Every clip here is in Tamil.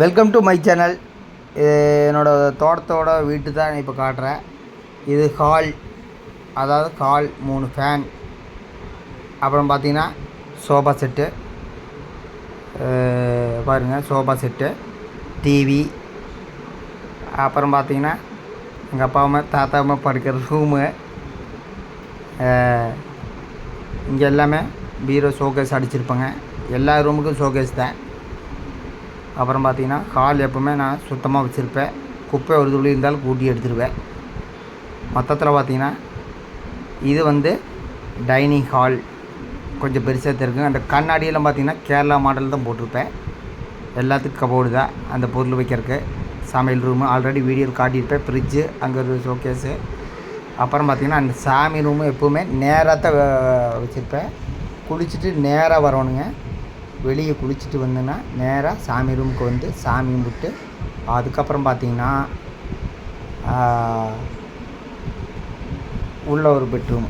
வெல்கம் டு மை சேனல் என்னோடய தோட்டத்தோட வீட்டு தான் இப்போ காட்டுறேன். இது ஹால் அதாவது ஹால் மூணு ஃபேன் அப்புறம் பார்த்தீங்கன்னா சோஃபா செட்டு பாருங்கள் சோஃபா செட்டு டிவி அப்புறம் பார்த்தீங்கன்னா எங்கள் அப்பா அம்மா தாத்தா அம்மா படுக்கிற ரூமு இங்கே எல்லாமே பீரோ ஷோகேஸ் அடிச்சிருப்பாங்க. எல்லா ரூமுக்கும் ஷோகேஸ் தான். அப்புறம் பார்த்தீங்கன்னா ஹால் எப்போவுமே நான் சுத்தமாக வச்சுருப்பேன். குப்பை ஒரு துளி இருந்தாலும் கூட்டி எடுத்துருவேன். மொத்தத்தில் பார்த்தீங்கன்னா இது வந்து டைனிங் ஹால். கொஞ்சம் பெருசாக தெரியும் அந்த கண்ணாடியெல்லாம் பார்த்தீங்கன்னா கேரளா மாடல் தான் போட்டிருப்பேன். எல்லாத்துக்கும் கபோர்டு தான். அந்த பொருள் வைக்கிறதுக்கு சமையல் ரூமு ஆல்ரெடி வீடியோ காட்டியிருப்பேன். ஃப்ரிட்ஜு அங்கே ஒரு ஷோகேஸு அப்புறம் பார்த்திங்கன்னா அந்த சாமி ரூமு எப்போவுமே நேராக தான் வச்சுருப்பேன். குளிச்சுட்டு நேராக வரணுங்க. வெளியே குளிச்சுட்டு வந்தேன்னா நேராக சாமி ரூமுக்கு வந்து சாமி கும்பிட்டு அதுக்கப்புறம் பார்த்தீங்கன்னா உள்ள ஒரு பெட்ரூம்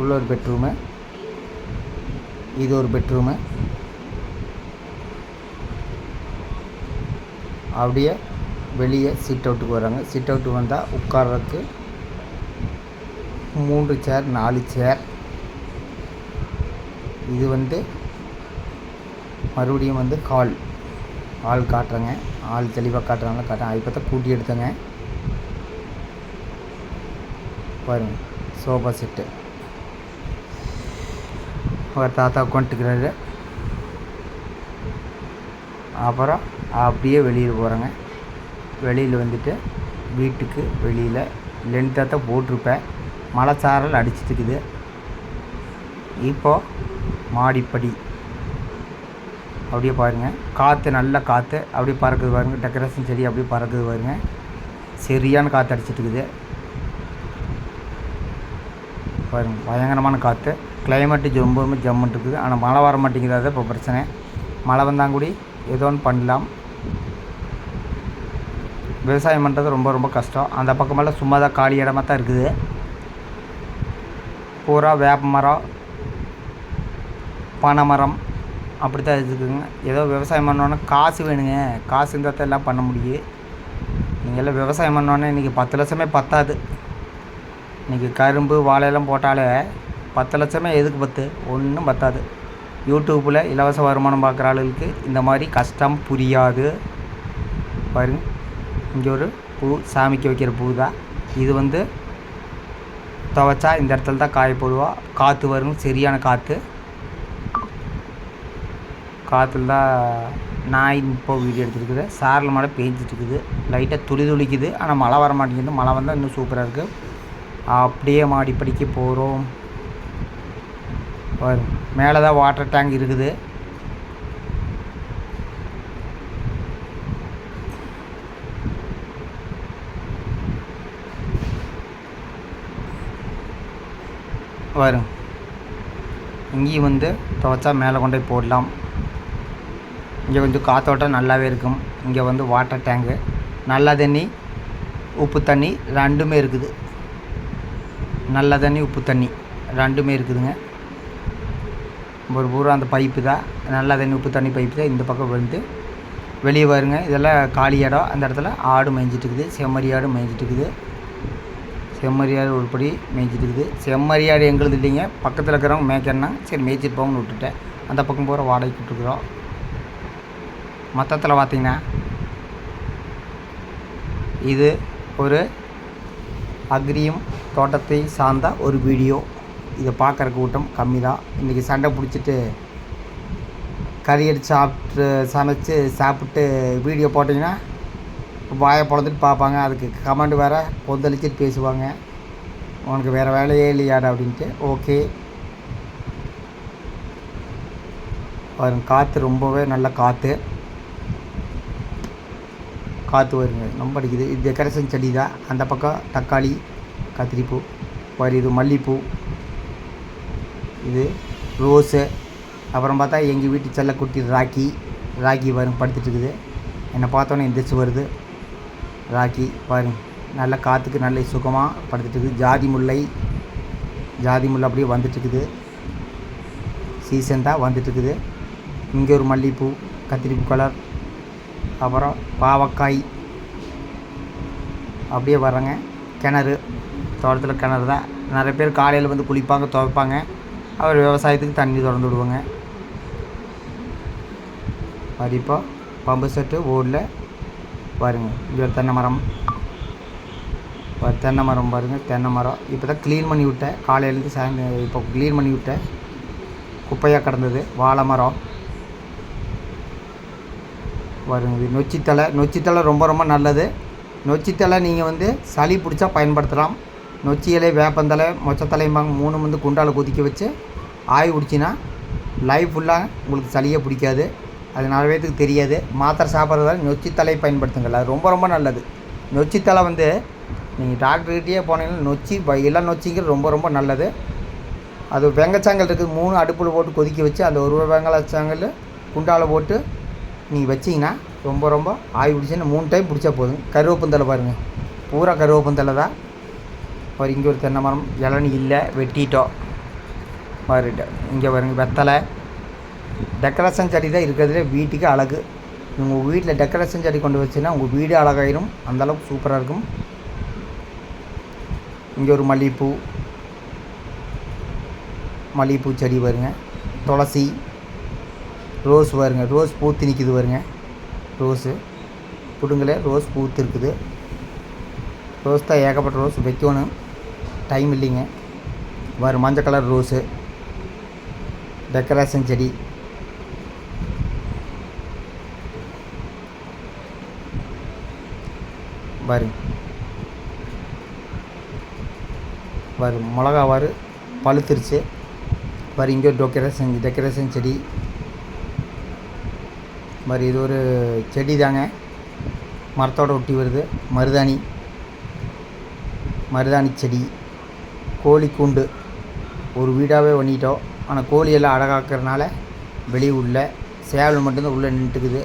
உள்ள ஒரு பெட்ரூமு இது ஒரு பெட்ரூமு அப்படியே வெளியே சிட் அவுட்டுக்கு வராங்க. சிட் அவுட்டு வந்தால் உட்கார்றதுக்கு மூன்று சேர் நாலு சேர் இது வந்து மறுபடியும் வந்து கால். ஆள் காட்டுறேங்க. ஆள் தெளிவாக காட்டுறாங்களா காட்டுறேன். இப்போ தான் கூட்டி எடுத்தேங்க. பாருங்க. Sofa set. அவர் தாத்தா உட்காந்துட்டுக்கிறாரு அப்புறம் அப்படியே வெளியில் போகிறேங்க வெளியில் வந்துட்டு வீட்டுக்கு வெளியில் லென்த்தாக தான் போட்டிருப்பேன். மழை சாரல் அடிச்சிட்டுக்குது இப்போது மாடிப்படி. அப்படியே பாருங்கள் காற்று நல்ல காற்று அப்படியே பறக்குது பாருங்கள் டெக்கரேஷன் செடி அப்படியே பறக்குது பாருங்கள் சரியான காற்று அடிச்சிட்டு இருக்குது. பாருங்க. பயங்கரமான காற்று கிளைமேட்டு ரொம்பவுமே ஜம்முன்ட்டு இருக்குது. ஆனால் மழை வர மாட்டேங்குது அது இப்போ பிரச்சனை. மழை வந்தாங்கூடி ஏதோ ஒன்று பண்ணலாம். விவசாயம் பண்ணுறது ரொம்ப ரொம்ப கஷ்டம். அந்த பக்கமெல்லாம் சும்மா தான் காலி இடமா தான் இருக்குது. பூரா வேப்ப மரம் பனை மரம் அப்படி தான் இருக்குதுங்க ஏதோ விவசாயம் பண்ணோன்னா காசு வேணுங்க. காசு இருந்தால் தான் எல்லாம் பண்ண முடியும். நீங்கள் எல்லாம் விவசாயம் பண்ணோன்னே இன்றைக்கி பத்து லட்சமே பத்தாது. இன்றைக்கி கரும்பு வாழையெல்லாம் போட்டாலே பத்து லட்சமே எதுக்கு பத்து? ஒன்றும் பத்தாது. யூடியூப்பில் இலவச வருமானம் பார்க்குற ஆளுகளுக்கு இந்த மாதிரி கஷ்டம் புரியாது. பாருங்க. இங்கே ஒரு பூ சாமிக்கு வைக்கிற பூ தான் இது வந்து துவைச்சா இந்த இடத்துல தான் காய போடுவா. காற்று வரும் சரியான காற்று காற்றுல தான் நாய் இப்போ வீடியோ எடுத்துருக்குது. சாரல் மழை பெஞ்சிட்ருக்குது இருக்குது லைட்டாக துளி துளிக்குது. ஆனால் மழை வர மாட்டேங்குது. மழை வந்தால் இன்னும் சூப்பராக இருக்குது அப்படியே மாடிப்படிக்க போகிறோம் வரும் மேலே தான் வாட்டர் டேங்க் இருக்குது. வரும் இங்கேயும் வந்து துவைச்சா மேலே கொண்டு போய் போடலாம். இங்கே கொஞ்சம் காற்றோட்டம் நல்லாவே இருக்கும். இங்கே வந்து வாட்டர் டேங்கு நல்ல தண்ணி உப்பு தண்ணி ரெண்டுமே இருக்குது. நல்ல தண்ணி உப்பு தண்ணி ரெண்டுமே இருக்குதுங்க. ஒரு பூரா அந்த பைப்பு தான். நல்ல தண்ணி உப்பு தண்ணி பைப்பு தான். இந்த பக்கம் வந்து வெளியே வருங்க இதெல்லாம் காலி இடம். அந்த இடத்துல ஆடு மேய்ஞ்சிட்டு இருக்குது. செம்மறி ஆடு மேய்ஞ்சிட்டு இருக்குது. செம்மறி ஆடு உருப்படி மேய்ஞ்சிட்டு இருக்குது. செம்மறி ஆடு எங்களுது இல்லைங்க. பக்கத்தில் இருக்கிறவங்க மேய்க்கணும்னா சரி மேய்ச்சிட்டு போங்கன்னு விட்டுட்டேன். அந்த பக்கம் போகிற வாடகைக்கு விட்டுருக்குறோம். மொத்தத்தில் பார்த்திங்கன்னா இது ஒரு அக்ரியும் தோட்டத்தை சார்ந்த ஒரு வீடியோ. இதை பார்க்குற கூட்டம் கம்மி தான் இன்றைக்கி சண்டை பிடிச்சிட்டு கறி அடித்து சாப்பிட்டு சமைச்சு சாப்பிட்டு வீடியோ போட்டிங்கன்னா வாயை பிறந்துட்டு பார்ப்பாங்க. அதுக்கு கமெண்ட் வேறு கொந்தளிச்சிட்டு பேசுவாங்க. உனக்கு வேறு வேலையே இல்லையாடா அப்படின்ட்டு. ஓகே. வரும் காற்று ரொம்பவே நல்ல காற்று காற்று வருங்க. ரொம்ப அடிக்குது. இது டெக்கரேஷன் செடி தான். அந்த பக்கம் தக்காளி கத்திரிப்பூ வரி இது மல்லிகைப்பூ இது ரோஸு. அப்புறம் பார்த்தா எங்கள் வீட்டு செல்லக்குட்டி ராக்கி. ராக்கி வரும் படுத்துட்டுருக்குது என்னை பார்த்தோன்னே எந்திரிச்சு வருது. ராக்கி பாருங்க நல்ல காற்றுக்கு நல்ல சுகமாக படுத்துட்டுருக்குது ஜாதி முல்லை ஜாதி முல்லை அப்படியே வந்துட்டுருக்குது சீசன் தான் வந்துட்டுருக்குது இங்கே ஒரு மல்லிகைப்பூ கத்திரிப்பூ கலர் அப்புறம் பாவக்காய். அப்படியே வர்றேங்க கிணறு. தோட்டத்தில் கிணறு தான். நிறைய பேர் காலையில் வந்து குளிப்பாங்க துவைப்பாங்க. அவர் விவசாயத்துக்கு தண்ணி திறந்து விடுவாங்க. அது இப்போ பம்பு செட்டு ஓடில் பாருங்க. இங்கே ஒரு தென்னை மரம். ஒரு தென்னை மரம் பாருங்கள் தென்னை மரம். இப்போ தான் க்ளீன் பண்ணி விட்டேன். காலையிலேருந்து சாயந்தரம் இப்போ க்ளீன் பண்ணி விட்டேன். குப்பையாக கிடந்தது. வாழை மரம். பாருங்க இது நொச்சித்தலை நொச்சித்தலை ரொம்ப ரொம்ப நல்லது. நொச்சித்தலை நீங்கள் வந்து சளி பிடிச்சா பயன்படுத்தலாம். நொச்சி இலை வேப்பந்தலை மொச்சத்தலைம்பாங்க மூணு வந்து குண்டால் கொதிக்க வச்சு ஆய் பிடிச்சின்னா லைஃப் ஃபுல்லாக உங்களுக்கு சளியே பிடிக்காது. அது நிறைய பேத்துக்கு தெரியாது. மாத்திரை சாப்பிட்றதால நொச்சித்தலை பயன்படுத்துங்கள். அது ரொம்ப ரொம்ப நல்லது. நொச்சித்தலை வந்து நீங்கள் டாக்டர்கிட்டயே போனீங்கன்னா நொச்சி எல்லா நொச்சிங்கிறது ரொம்ப ரொம்ப நல்லது. அது வெங்கச்சாங்கல் இருக்குது. மூணு அடுப்பில் போட்டு கொதிக்க வச்சு அந்த ஒரு வெங்கலச்சாங்கல் குண்டால் போட்டு நீங்கள் வச்சிங்கன்னா ரொம்ப ரொம்ப ஆய் பிடிச்சினா மூணு டைம் பிடிச்சா போதும். கருவேப்பந்தலை பாருங்கள் பூரா கருவேப்பந்தலை தான். ஒரு இங்கே ஒரு தென்னை மரம் இளநி இல்லை வெட்டிட்டோம் பாருட்ட இங்கே பாருங்க வெத்தலை. டெக்கரேஷன் செடி தான் இருக்கிறதுலே வீட்டுக்கு அழகு. உங்கள் வீட்டில் டெக்கரேஷன் செடி கொண்டு வச்சுன்னா உங்கள் வீடு அழகாயிரும். அந்தளவுக்கு சூப்பராக இருக்கும். இங்கே ஒரு மல்லிகைப்பூ மல்லிகைப்பூ செடி பாருங்கள் துளசி. ரோஸ் பாருங்க ரோஸ் பூத்து நிற்கிது பாருங்க. ரோஸு. பிடுங்கல ரோஸ் பூத்து இருக்குது ரோஸ் தான் ஏகப்பட்ட ரோஸ் வைக்கணும். டைம் இல்லைங்க. வரும் மஞ்சள் கலர் ரோஸு. டெக்கரேஷன் செடி. வரும் வரும் மிளகா வாரு பழுத்துருச்சு. வரும் இங்கே டெக்கரேஷன் டெக்கரேஷன் செடி. மாதிரி இது ஒரு செடி தாங்க. மரத்தோட ஒட்டி வருது. மருதாணி. மருதாணி செடி. கோழி கூண்டு. ஒரு வீடாகவே பண்ணிட்டோம். ஆனால் கோழியெல்லாம் அடகாக்கிறனால வெளியே உள்ள சேவல் மட்டும்தான் உள்ளே நின்றுக்குது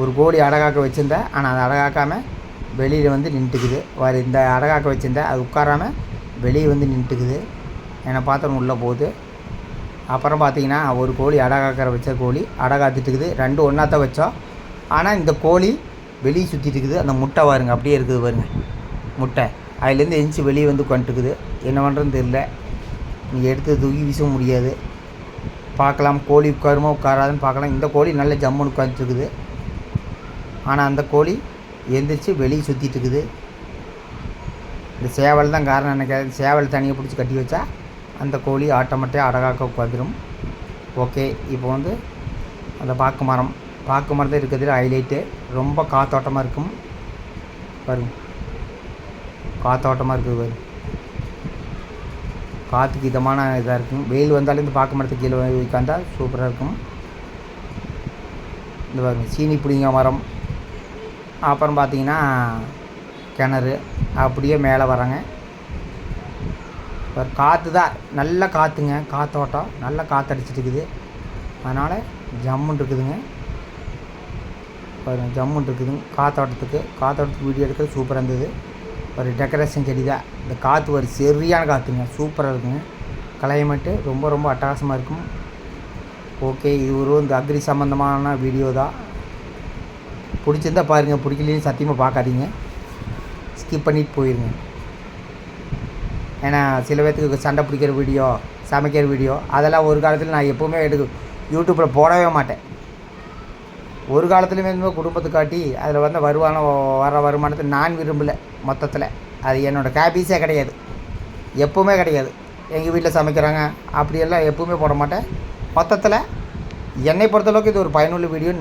ஒரு கோழி அடகாக்க வச்சுருந்தேன் ஆனால் அதை அடகாக்காமல் வெளியில் வந்து நின்றுக்குது வேறு இந்த அடகாக்க வச்சுருந்தேன் அது உட்காராம வெளியே வந்து நின்றுட்டுக்குது. என்னை பார்த்தோன்னு உள்ளே போகுது. அப்புறம் பார்த்தீங்கன்னா ஒரு கோழி அடகாக்கிற வச்ச கோழி அடகாத்துட்டுக்குது ரெண்டு ஒன்றா வச்சோம். ஆனால் இந்த கோழி வெளியே சுற்றிட்டு இருக்குது. அந்த முட்டை பாருங்க அப்படியே இருக்குது பாருங்க. முட்டை. அதுலேருந்து எந்திச்சு வெளியே வந்து உட்காந்துட்டுக்குது என்ன பண்ணுறதுன்னு தெரியல. நீங்கள் எடுத்து தூக்கி வீச முடியாது. பார்க்கலாம் கோழி உட்காருமா உட்காராதுன்னு பார்க்கலாம். இந்த கோழி நல்ல ஜம்முன்னு உட்காந்துட்டுருக்குது ஆனால் அந்த கோழி எந்திரிச்சு வெளியே சுற்றிட்டு இருக்குது. இந்த சேவல் தான் காரணம் எனக்கு சேவல் தனியாக பிடிச்சி கட்டி வச்சா அந்த கோழி ஆட்டோமேட்டிக்காக அடகாக்க உட்காந்துரும் ஓகே இப்போ வந்து அந்த பாக்கு மரம் பாக்கு மரத்தில் இருக்கிறதுல ஹைலைட்டு ரொம்ப காத்தோட்டமாக இருக்கும். பாருங்க. காத்தோட்டமாக இருக்குது பாருங்க காற்றுக்கு இதமான இதாக இருக்கும். வெயில் வந்தாலும் இந்த பாக்கு மரத்துக்கு கீழே உட்காந்தா சூப்பராக இருக்கும். இந்த பாருங்க சீனி பிடிங்க மரம். அப்புறம் பார்த்தீங்கன்னா கிணறு. அப்படியே மேலே வராங்க ஒரு காற்று தான். நல்ல காற்றுங்க காற்றோட்டம் நல்ல காற்று அடிச்சிட்டு இருக்குது அதனால் ஜம்முன்னு இருக்குதுங்க. பாருங்க ஜம்முன்னு இருக்குதுங்க. காற்றோட்டத்துக்கு காற்றோட்டத்துக்கு வீடியோ எடுக்கிறது சூப்பராக இருந்தது. ஒரு டெக்கரேஷன் செடி தான். இந்த காற்று ஒரு சரியான காற்றுங்க சூப்பராக இருக்குங்க. கிளைமேட்டு ரொம்ப ரொம்ப அட்டகாசமாக இருக்கும். ஓகே இது ஒரு இந்த அக்ரி சம்மந்தமான வீடியோ தான். பிடிச்சிருந்தா பாருங்கள் பிடிக்கலையும் சத்தியமாக பார்க்காதீங்க. ஸ்கிப் பண்ணிட்டு போயிருங்க. ஏன்னா சில பேர்த்துக்கு சண்டை பிடிக்கிற வீடியோ சமைக்கிற வீடியோ அதெல்லாம் ஒரு காலத்தில் நான் எப்போவுமே எடுக்க யூடியூப்பில் போடவே மாட்டேன். ஒரு காலத்துலேயுமே இந்த குடும்பத்தை காட்டி அதில் வந்த வருமானம் வர வருமானத்தை நான் விரும்பலை மொத்தத்தில். அது என்னோடய கேபீஸே கிடையாது. எப்போவுமே கிடையாது. எங்கள் வீட்டில் சமைக்கிறாங்க அப்படியெல்லாம் எப்போவுமே போட மாட்டேன். மொத்தத்தில் என்னை பொறுத்தளவுக்கு இது ஒரு பயனுள்ள வீடியோ